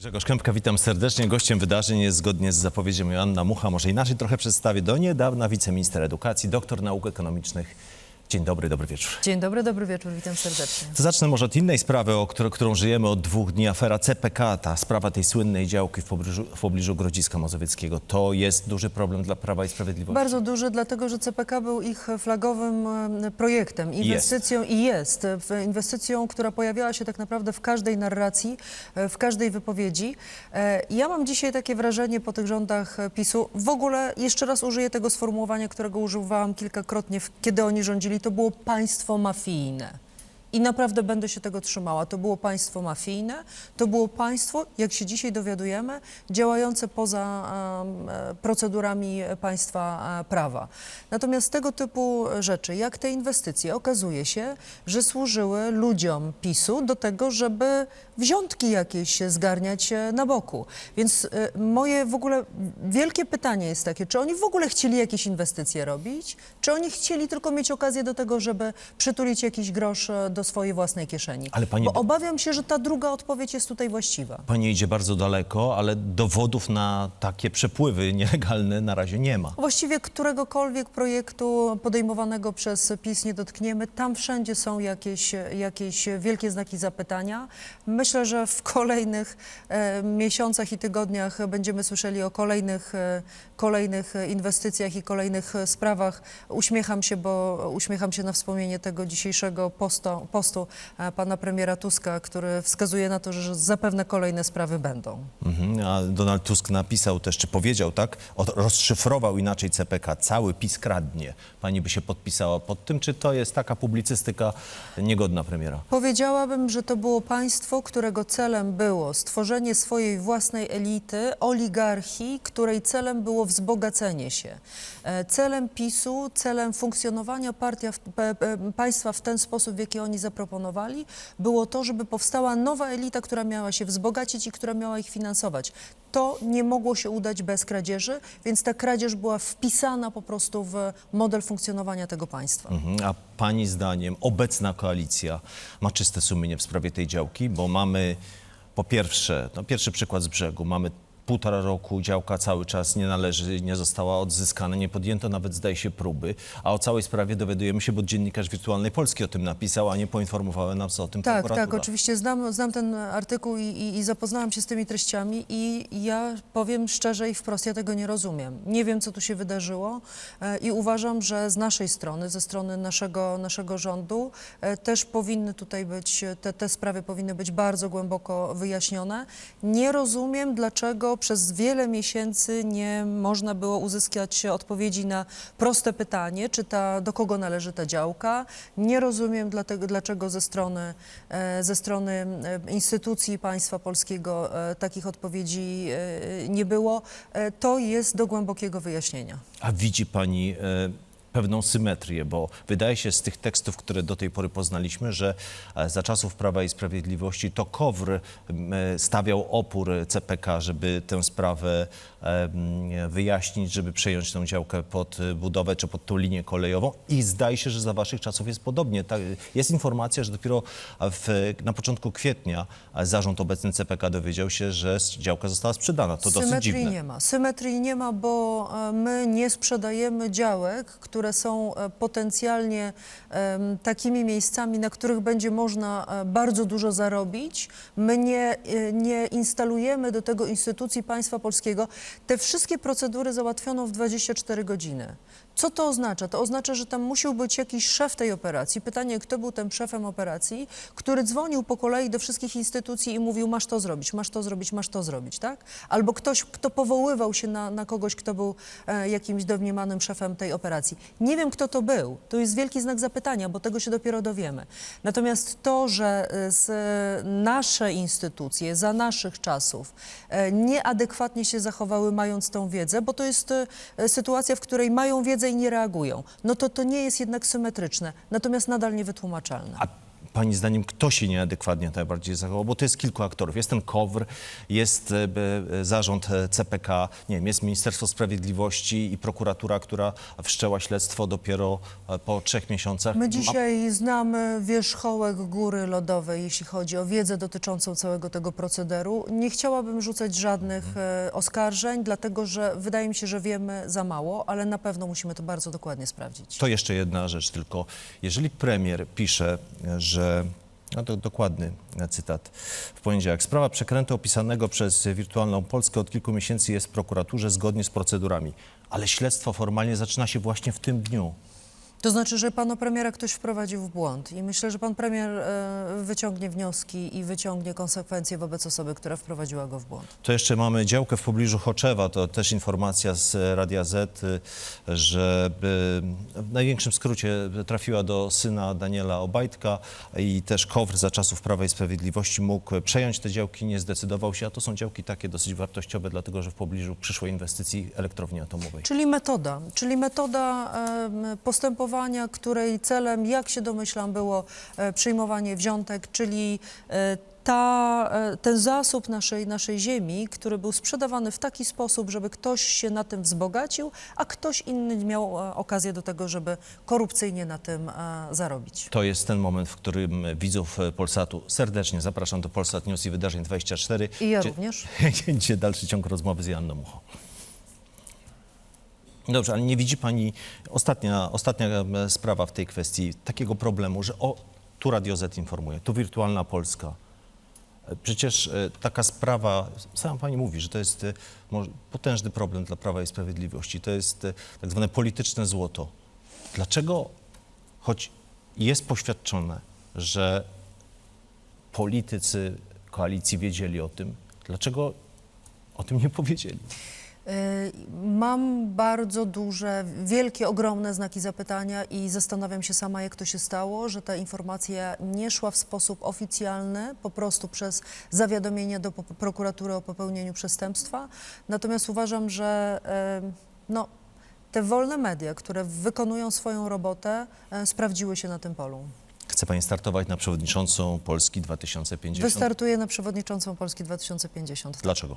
Grzegorz Kępka, witam serdecznie. Gościem wydarzeń jest zgodnie z zapowiedzią Joanna Mucha, może inaczej trochę przedstawię. Do niedawna wiceminister edukacji, doktor nauk ekonomicznych. Dzień dobry, dobry wieczór. Dzień dobry, dobry wieczór, witam serdecznie. To zacznę może od innej sprawy, o którą, którą żyjemy od dwóch dni. Afera CPK, ta sprawa tej słynnej działki w pobliżu, w pobliżu Grodziska Mazowieckiego. To jest duży problem dla Prawa i Sprawiedliwości. Bardzo duży, dlatego że CPK był ich flagowym e, projektem, inwestycją i jest. w- Inwestycją, która pojawiała się tak naprawdę w każdej narracji, e, w każdej wypowiedzi. E, Ja mam dzisiaj takie wrażenie po tych rządach e, PiSu, w ogóle jeszcze raz użyję tego sformułowania, którego używałam kilkakrotnie, kiedy oni rządzili, to było państwo mafijne. I naprawdę będę się tego trzymała. To było państwo mafijne, to było państwo, jak się dzisiaj dowiadujemy, działające poza e, procedurami państwa e, prawa. Natomiast tego typu rzeczy, jak te inwestycje, okazuje się, że służyły ludziom PiSu do tego, żeby wziątki jakieś zgarniać e, na boku. Więc moje w ogóle wielkie pytanie jest takie, czy oni w ogóle chcieli jakieś inwestycje robić, czy oni chcieli tylko mieć okazję do tego, żeby przytulić jakiś grosz e, do swojej własnej kieszeni. Ale pani- Bo obawiam się, że ta druga odpowiedź jest tutaj właściwa. Pani idzie bardzo daleko, ale dowodów na takie przepływy nielegalne na razie nie ma. Właściwie któregokolwiek projektu podejmowanego przez PiS nie dotkniemy, tam wszędzie są jakieś, jakieś wielkie znaki zapytania. Myślę, że w kolejnych e, miesiącach i tygodniach będziemy słyszeli o kolejnych, e, kolejnych inwestycjach i kolejnych sprawach. Uśmiecham się, bo uśmiecham się na wspomnienie tego dzisiejszego postu, postu e, pana premiera Tuska, który wskazuje na to, że zapewne kolejne sprawy będą. Mhm, a Donald Tusk napisał też, czy powiedział tak, o- rozszyfrował inaczej CPK, cały PiS kradnie. Pani by się podpisała pod tym, czy to jest taka publicystyka niegodna premiera? Powiedziałabym, że to było państwo, którego celem było stworzenie swojej własnej elity, oligarchii, której celem było wzbogacenie się. E, Celem PiSu, celem funkcjonowania partia, pe- państwa w ten sposób, w jaki oni zaproponowali, było to, żeby powstała nowa elita, która miała się wzbogacić i która miała ich finansować. To nie mogło się udać bez kradzieży, więc ta kradzież była wpisana po prostu w model funkcjonowania tego państwa. Mhm, A pani zdaniem obecna koalicja ma czyste sumienie w sprawie tej działki, bo mamy po pierwsze, no pierwszy przykład z brzegu, mamy półtora roku działka cały czas nie należy, nie została odzyskana, nie podjęto nawet zdaje się próby, a o całej sprawie dowiadujemy się, bo dziennikarz Wirtualnej Polski o tym napisał, a nie poinformowała nas o tym Tak, tak, oczywiście znam, znam ten artykuł i, i, i zapoznałam się z tymi treściami i ja powiem szczerze i wprost, ja tego nie rozumiem. Nie wiem, co tu się wydarzyło e, i uważam, że z naszej strony, ze strony naszego, naszego rządu e, też powinny tutaj być, te, te sprawy powinny być bardzo głęboko wyjaśnione. Nie rozumiem, dlaczego przez wiele miesięcy nie można było uzyskać odpowiedzi na proste pytanie, czy ta, do kogo należy ta działka. Nie rozumiem dlatego, dlaczego ze strony, e, ze strony e, instytucji państwa polskiego e, takich odpowiedzi nie było. To jest do głębokiego wyjaśnienia. A widzi pani pewną symetrię, bo wydaje się z tych tekstów, które do tej pory poznaliśmy, że e, za czasów Prawa i Sprawiedliwości to KOWR e, stawiał opór CPK, żeby tę sprawę wyjaśnić, żeby przejąć tę działkę pod e, budowę czy pod tą linię kolejową i zdaje się, że za waszych czasów jest podobnie. Jest informacja, że dopiero w, na początku kwietnia zarząd obecny CPK dowiedział się, że działka została sprzedana. To dosyć Symetrii dziwne. nie ma. Symetrii nie ma, bo my nie sprzedajemy działek, które są e, potencjalnie takimi miejscami, na których będzie można e, bardzo dużo zarobić. My nie, e, nie instalujemy do tego instytucji państwa polskiego. Te wszystkie procedury załatwiono w 24 godziny. Co to oznacza? To oznacza, że tam musiał być jakiś szef tej operacji. Pytanie, kto był tym szefem operacji, który dzwonił po kolei do wszystkich instytucji i mówił, masz to zrobić, masz to zrobić, masz to zrobić, tak? Albo ktoś, kto powoływał się na, na kogoś, kto był e, jakimś domniemanym szefem tej operacji. Nie wiem, kto to był. To jest wielki znak zapytania, bo tego się dopiero dowiemy. Natomiast to, że e, z, e, nasze instytucje za naszych czasów e, nieadekwatnie się zachowały, mając tą wiedzę, bo to jest e, sytuacja, w której mają wiedzę nie reagują, no to to nie jest jednak symetryczne, natomiast nadal niewytłumaczalne. A pani zdaniem, kto się nieadekwatnie najbardziej zachował? Bo to jest kilku aktorów. Jest ten KOWR, jest e, e, zarząd e, CPK, nie wiem, jest Ministerstwo Sprawiedliwości i prokuratura, która wszczęła śledztwo dopiero po trzech miesiącach. My dzisiaj znamy wierzchołek góry lodowej, jeśli chodzi o wiedzę dotyczącą całego tego procederu. Nie chciałabym rzucać żadnych e, oskarżeń, dlatego że wydaje mi się, że wiemy za mało, ale na pewno musimy to bardzo dokładnie sprawdzić. To jeszcze jedna rzecz tylko. Jeżeli premier pisze, że, no to dokładny cytat w poniedziałek, sprawa przekrętu opisanego przez Wirtualną Polskę od kilku miesięcy jest w prokuraturze zgodnie z procedurami, ale śledztwo formalnie zaczyna się właśnie w tym dniu. To znaczy, że pana premiera ktoś wprowadził w błąd i myślę, że pan premier e, wyciągnie wnioski i wyciągnie konsekwencje wobec osoby, która wprowadziła go w błąd. To jeszcze mamy działkę w pobliżu Choczewa, to też informacja z Radia Z, że y, w największym skrócie trafiła do syna Daniela Obajtka i też KOWR za czasów Prawa i Sprawiedliwości mógł przejąć te działki, nie zdecydował się, a to są działki takie dosyć wartościowe, dlatego że w pobliżu przyszłej inwestycji elektrowni atomowej. Czyli metoda, czyli metoda em, postępowania, której celem, jak się domyślam, było e, przyjmowanie wziątek, czyli e, ta, e, ten zasób naszej, naszej ziemi, który był sprzedawany w taki sposób, żeby ktoś się na tym wzbogacił, a ktoś inny miał okazję do tego, żeby korupcyjnie na tym zarobić. To jest ten moment, w którym widzów Polsatu serdecznie zapraszam do Polsat News i Wydarzeń 24. I ja gdzie- również. Gdzie dalszy ciąg rozmowy z Janną Muchą. Dobrze, ale nie widzi Pani, ostatnia, ostatnia e, sprawa w tej kwestii, takiego problemu, że o, tu Radio Z informuje, tu Wirtualna Polska. E, Przecież e, taka sprawa, sama Pani mówi, że to jest potężny problem dla Prawa i Sprawiedliwości. To jest tak zwane polityczne złoto. Dlaczego, choć jest poświadczone, że politycy koalicji wiedzieli o tym, dlaczego o tym nie powiedzieli? Mam bardzo duże, wielkie, ogromne znaki zapytania i zastanawiam się sama, jak to się stało, że ta informacja nie szła w sposób oficjalny, po prostu przez zawiadomienie do prokuratury o popełnieniu przestępstwa. Natomiast uważam, że no, te wolne media, które wykonują swoją robotę, sprawdziły się na tym polu. Chce Pani startować na przewodniczącą Polski 2050? Wystartuję na przewodniczącą Polski 2050. Dlaczego?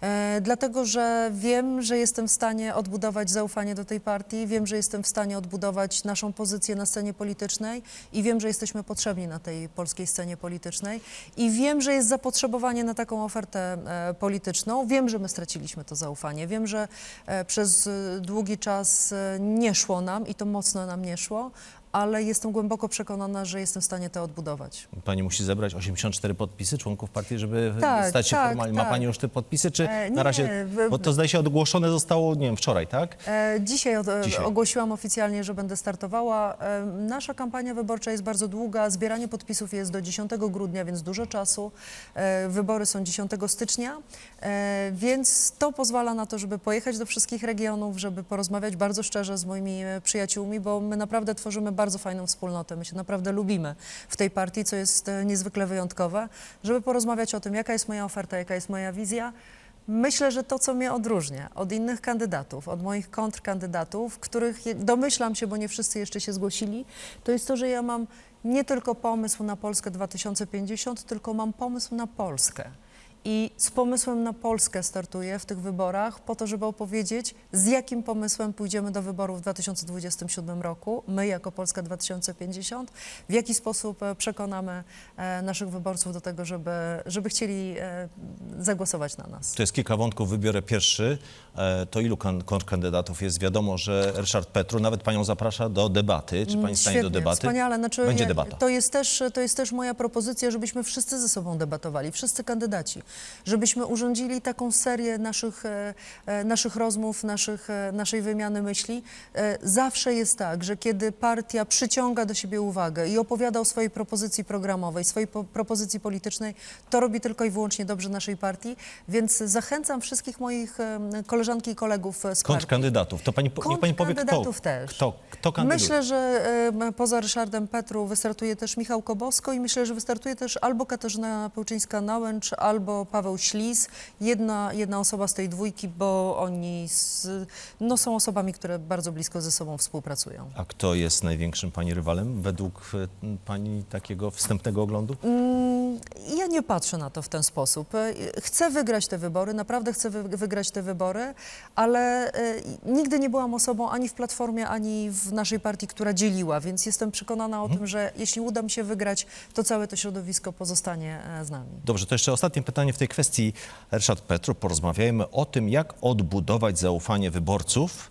E, dlatego, że wiem, że jestem w stanie odbudować zaufanie do tej partii, wiem, że jestem w stanie odbudować naszą pozycję na scenie politycznej i wiem, że jesteśmy potrzebni na tej polskiej scenie politycznej i wiem, że jest zapotrzebowanie na taką ofertę e, polityczną. Wiem, że my straciliśmy to zaufanie. Wiem, że e, przez e, długi czas e, nie szło nam i to mocno nam nie szło, ale jestem głęboko przekonana, że jestem w stanie to odbudować. Pani musi zebrać 84 podpisy członków partii, żeby Tak, stać się tak, formalnie. Ma tak. Pani już te podpisy, czy E, na nie, razie, w- bo to zdaje się ogłoszone zostało, nie wiem, wczoraj, tak? E, Dzisiaj, od, Dzisiaj. ogłosiłam oficjalnie, że będę startowała. E, Nasza kampania wyborcza jest bardzo długa. Zbieranie podpisów jest do 10 grudnia, więc dużo czasu. E, Wybory są 10 stycznia, e, więc to pozwala na to, żeby pojechać do wszystkich regionów, żeby porozmawiać bardzo szczerze z moimi e, przyjaciółmi, bo my naprawdę tworzymy bardzo fajną wspólnotę. My się naprawdę lubimy w tej partii, co jest e, niezwykle wyjątkowe, żeby porozmawiać o tym, jaka jest moja oferta, jaka jest moja wizja. Myślę, że to, co mnie odróżnia od innych kandydatów, od moich kontrkandydatów, których domyślam się, bo nie wszyscy jeszcze się zgłosili, to jest to, że ja mam nie tylko pomysł na Polskę 2050, tylko mam pomysł na Polskę. I z pomysłem na Polskę startuję w tych wyborach po to, żeby opowiedzieć, z jakim pomysłem pójdziemy do wyborów w 2027 roku, my jako Polska 2050, w jaki sposób e, przekonamy e, naszych wyborców do tego, żeby, żeby chcieli e, zagłosować na nas. To jest kilka wątków, wybiorę pierwszy. To ilu kan- kontrkandydatów jest? Wiadomo, że Ryszard Petru nawet Panią zaprasza do debaty. Czy Pani stanie do debaty? Wspaniale. Znaczy, Będzie debata. To jest, też, to jest też moja propozycja, żebyśmy wszyscy ze sobą debatowali, wszyscy kandydaci, żebyśmy urządzili taką serię naszych, e, e, naszych rozmów, naszych, e, naszej wymiany myśli. Zawsze jest tak, że kiedy partia przyciąga do siebie uwagę i opowiada o swojej propozycji programowej, swojej po, propozycji politycznej, to robi tylko i wyłącznie dobrze naszej partii, więc zachęcam wszystkich moich koleżanki i kolegów z partii. Kontrkandydatów. To pani, niech Pani powie, kto, Kontrkandydatów też. kto, kto kandyduje. Myślę, że poza Ryszardem Petru wystartuje też Michał Kobosko i myślę, że wystartuje też albo Katarzyna Pełczyńska-Nałęcz, albo to Paweł Ślis, jedna, jedna osoba z tej dwójki, bo oni z, no, są osobami, które bardzo blisko ze sobą współpracują. A kto jest największym pani rywalem według e, pani takiego wstępnego oglądu? Mm, Ja nie patrzę na to w ten sposób. E, Chcę wygrać te wybory, naprawdę chcę wy, wygrać te wybory, ale e, nigdy nie byłam osobą ani w Platformie, ani w naszej partii, która dzieliła, więc jestem przekonana o tym, że jeśli uda mi się wygrać, to całe to środowisko pozostanie z nami. Dobrze, to jeszcze ostatnie pytanie w tej kwestii. Ryszard Petru, porozmawiajmy o tym, jak odbudować zaufanie wyborców.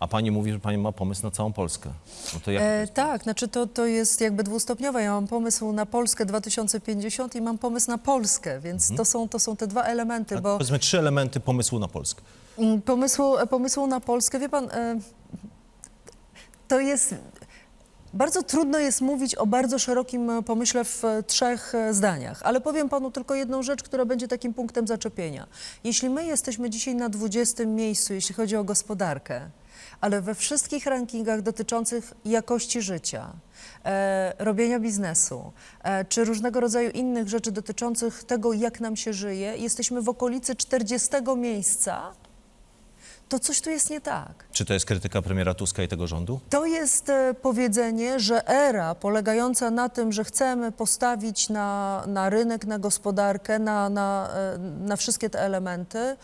A pani mówi, że pani ma pomysł na całą Polskę. No to jak? E, tak, znaczy to, to jest jakby dwustopniowe. Ja mam pomysł na Polskę 2050 i mam pomysł na Polskę, więc to, są, to są te dwa elementy, Tak, bo... Powiedzmy trzy elementy pomysłu na Polskę. Mm, Pomysłu, pomysłu na Polskę, wie pan, e, to jest. Bardzo trudno jest mówić o bardzo szerokim e, pomyśle w e, trzech e, zdaniach, ale powiem panu tylko jedną rzecz, która będzie takim punktem zaczepienia. Jeśli my jesteśmy dzisiaj na 20 miejscu, jeśli chodzi o gospodarkę, ale we wszystkich rankingach dotyczących jakości życia, e, robienia biznesu, e, czy różnego rodzaju innych rzeczy dotyczących tego, jak nam się żyje, jesteśmy w okolicy 40 miejsca, to coś tu jest nie tak. Czy to jest krytyka premiera Tuska i tego rządu? To jest e, powiedzenie, że era polegająca na tym, że chcemy postawić na, na rynek, na gospodarkę, na, na, e, na wszystkie te elementy,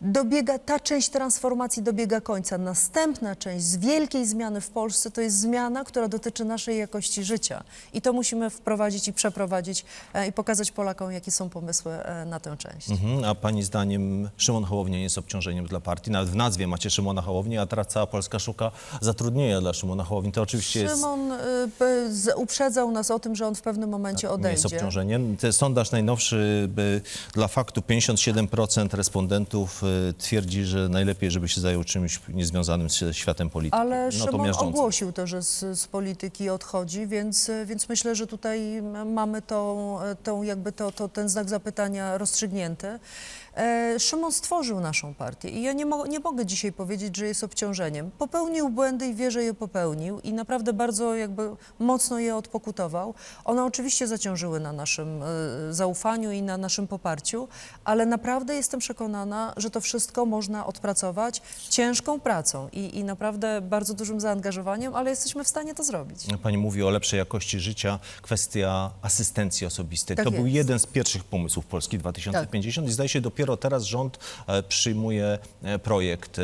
dobiega, ta część transformacji dobiega końca. Następna część z wielkiej zmiany w Polsce to jest zmiana, która dotyczy naszej jakości życia. I to musimy wprowadzić i przeprowadzić e, i pokazać Polakom, jakie są pomysły e, na tę część. Mhm. A pani zdaniem Szymon Hołownia nie jest obciążeniem dla partii? Nawet w nazwie macie Szymona Hołownię, a teraz cała Polska szuka zatrudnienia dla Szymona Hołowni. To oczywiście jest... Szymon z- uprzedzał nas o tym, że on w pewnym momencie Tak, Nie jest odejdzie. obciążeniem. Ten sondaż najnowszy by, dla faktu 57% respondentów y, twierdzi, że najlepiej, żeby się zajął czymś niezwiązanym z światem polityki. Ale no to Szymon miażdżące. ogłosił to, że z, z polityki odchodzi, więc, więc myślę, że tutaj mamy tą, tą jakby to, to, ten znak zapytania rozstrzygnięty. E, Szymon stworzył naszą partię i ja nie, mo- nie mogę dzisiaj powiedzieć, że jest obciążeniem. Popełnił błędy i wie, że je popełnił i naprawdę bardzo jakby mocno je odpokutował. One oczywiście zaciążyły na naszym e, zaufaniu i na naszym poparciu, ale naprawdę jestem przekonana, że to wszystko można odpracować ciężką pracą i, i naprawdę bardzo dużym zaangażowaniem, ale jesteśmy w stanie to zrobić. Pani mówi o lepszej jakości życia, kwestia asystencji osobistej. Tak to był jest. jeden z pierwszych pomysłów Polski 2050 i zdaje się dopiero teraz rząd e, przyjmuje e, projekt.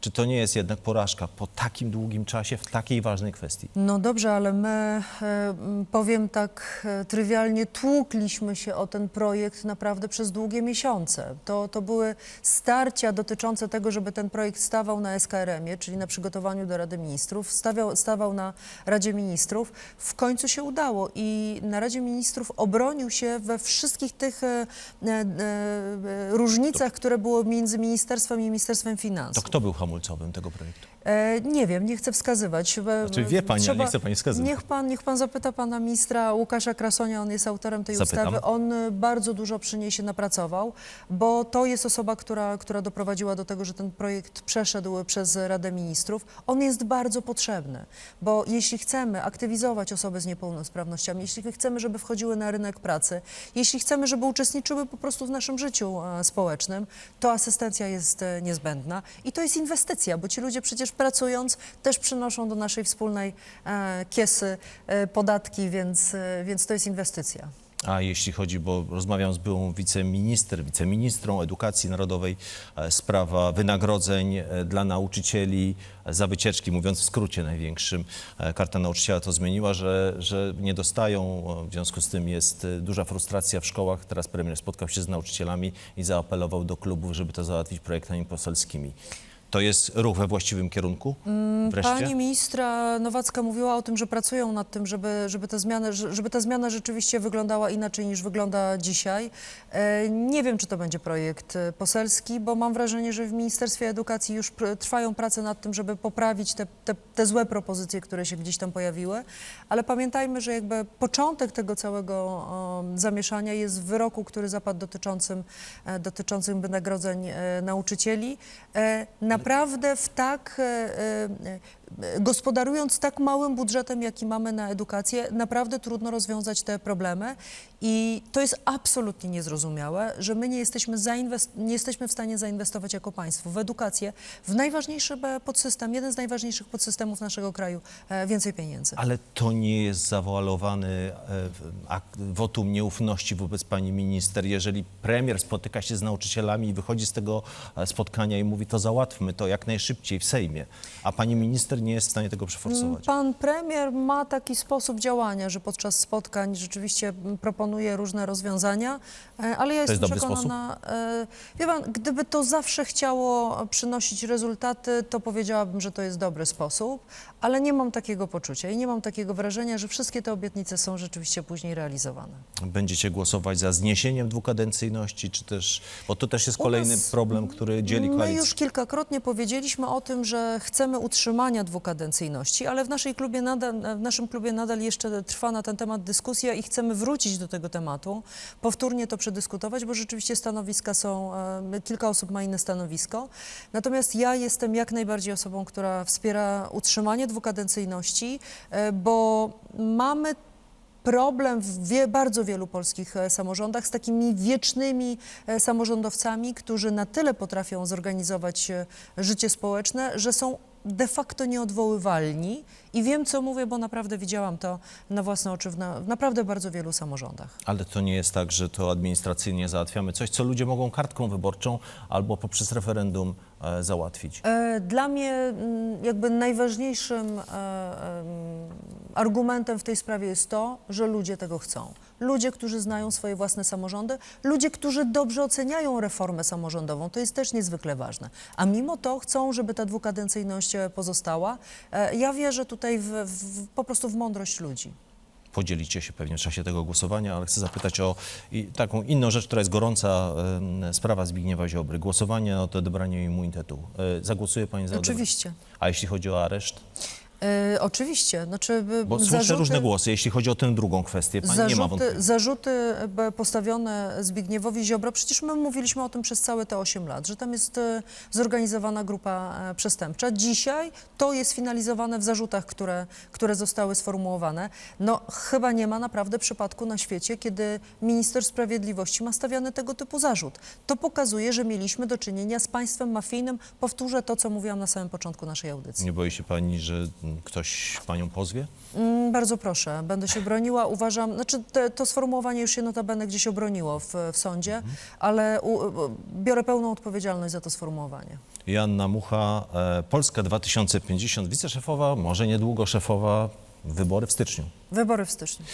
Czy to nie jest jednak porażka po takim długim czasie w takiej ważnej kwestii? No dobrze, ale my, e, powiem tak e, trywialnie, tłukliśmy się o ten projekt naprawdę przez długie miesiące. To, to były starcia dotyczące tego, żeby ten projekt stawał na SKRM-ie, czyli na przygotowaniu do Rady Ministrów, stawiał, stawał na Radzie Ministrów. W końcu się udało i na Radzie Ministrów obronił się we wszystkich tych e, e, e, różnicach, które były między ministerstwem i Ministerstwem To Finansów. kto był hamulcowym tego projektu? E, nie wiem, nie chcę wskazywać. E, Znaczy wie pani, ale nie chce pani wskazywać. Niech pan, niech pan zapyta pana ministra Łukasza Krasonia, on jest autorem tej Zapytam. ustawy. On e, bardzo dużo przy niej się napracował, bo to jest osoba, która, która doprowadziła do tego, że ten projekt przeszedł przez Radę Ministrów. On jest bardzo potrzebny, bo jeśli chcemy aktywizować osoby z niepełnosprawnościami, jeśli chcemy, żeby wchodziły na rynek pracy, jeśli chcemy, żeby uczestniczyły po prostu w naszym życiu e, społecznym, to asystencja jest e, niezbędna i to jest inwestycja, bo ci ludzie przecież pracując też przynoszą do naszej wspólnej e, kiesy e, podatki, więc, e, więc to jest inwestycja. A jeśli chodzi, bo rozmawiam z byłą wiceminister, wiceministrą edukacji narodowej, sprawa wynagrodzeń dla nauczycieli za wycieczki, mówiąc w skrócie największym, karta nauczyciela to zmieniła, że, że nie dostają, w związku z tym jest duża frustracja w szkołach. Teraz premier spotkał się z nauczycielami i zaapelował do klubów, żeby to załatwić projektami poselskimi. To jest ruch we właściwym kierunku? Wreszcie? Pani ministra Nowacka mówiła o tym, że pracują nad tym, żeby, żeby, te zmiany, że- żeby ta zmiana rzeczywiście wyglądała inaczej niż wygląda dzisiaj. E, Nie wiem, czy to będzie projekt e, poselski, bo mam wrażenie, że w Ministerstwie Edukacji już trwają prace nad tym, żeby poprawić te, te, te złe propozycje, które się gdzieś tam pojawiły. Ale pamiętajmy, że jakby początek tego całego zamieszania jest w wyroku, który zapadł dotyczącym, e, dotyczącym wynagrodzeń nauczycieli. E, Naprawdę w tak e, e, gospodarując tak małym budżetem, jaki mamy na edukację, naprawdę trudno rozwiązać te problemy i to jest absolutnie niezrozumiałe, że my nie jesteśmy, nie jesteśmy w stanie zainwestować jako państwo w edukację, w najważniejszy podsystem, jeden z najważniejszych podsystemów naszego kraju, e, więcej pieniędzy. Ale to nie jest zawoalowany e, wotum nieufności wobec pani minister. Jeżeli premier spotyka się z nauczycielami i wychodzi z tego e, spotkania i mówi, to załatwmy to jak najszybciej w Sejmie, a pani minister nie jest w stanie tego przeforsować. Pan premier ma taki sposób działania, że podczas spotkań rzeczywiście proponuje różne rozwiązania, e, ale ja jest jestem dobry przekonana, e, wie pan, gdyby to zawsze chciało przynosić rezultaty, to powiedziałabym, że to jest dobry sposób, ale nie mam takiego poczucia i nie mam takiego wrażenia, że wszystkie te obietnice są rzeczywiście później realizowane. Będziecie głosować za zniesieniem dwukadencyjności, czy też, bo to też jest kolejny problem, który dzieli My koalicję. już kilkakrotnie powiedzieliśmy o tym, że chcemy utrzymania dwukadencyjności, ale w, naszej klubie nadal, w naszym klubie nadal jeszcze trwa na ten temat dyskusja i chcemy wrócić do tego tematu, powtórnie to przedyskutować, bo rzeczywiście stanowiska są, e, kilka osób ma inne stanowisko. Natomiast ja jestem jak najbardziej osobą, która wspiera utrzymanie dwukadencyjności, e, bo mamy problem w wie, bardzo wielu polskich e, samorządach z takimi wiecznymi samorządowcami, którzy na tyle potrafią zorganizować życie społeczne, że są de facto nieodwoływalni i wiem, co mówię, bo naprawdę widziałam to na własne oczy w, na, w naprawdę bardzo wielu samorządach. Ale to nie jest tak, że to administracyjnie załatwiamy coś, co ludzie mogą kartką wyborczą albo poprzez referendum załatwić. E, Dla mnie mm, jakby najważniejszym e, em, argumentem w tej sprawie jest to, że ludzie tego chcą. Ludzie, którzy znają swoje własne samorządy, ludzie, którzy dobrze oceniają reformę samorządową, to jest też niezwykle ważne. A mimo to chcą, żeby ta dwukadencyjność e, pozostała. E, Ja wierzę tutaj w, w, po prostu w mądrość ludzi. Podzielicie się pewnie w czasie tego głosowania, ale chcę zapytać o taką inną rzecz, która jest gorąca, sprawa Zbigniewa Ziobry. Głosowanie o to odebranie immunitetu. E, Zagłosuje pani za? Oczywiście. A jeśli chodzi o areszt? E, oczywiście. Znaczy, by- Bo słyszę zarzuty- różne głosy. Jeśli chodzi o tę drugą kwestię, pani nie ma Zarzuty, wątpliwości. zarzuty postawione Zbigniewowi Ziobro, przecież my mówiliśmy o tym przez całe te 8 lat, że tam jest e, zorganizowana grupa e, przestępcza. Dzisiaj to jest finalizowane w zarzutach, które, które zostały sformułowane. No chyba nie ma naprawdę przypadku na świecie, kiedy minister sprawiedliwości ma stawiany tego typu zarzut. To pokazuje, że mieliśmy do czynienia z państwem mafijnym. Powtórzę to, co mówiłam na samym początku naszej audycji. Nie boi się pani, że ktoś panią pozwie? Mm, Bardzo proszę, będę się broniła. Uważam, znaczy te, to sformułowanie już się notabene gdzieś obroniło w, w sądzie, ale u, u- biorę pełną odpowiedzialność za to sformułowanie. Joanna Mucha, e, Polska 2050, wiceszefowa, może niedługo szefowa, wybory w styczniu. Wybory w styczniu.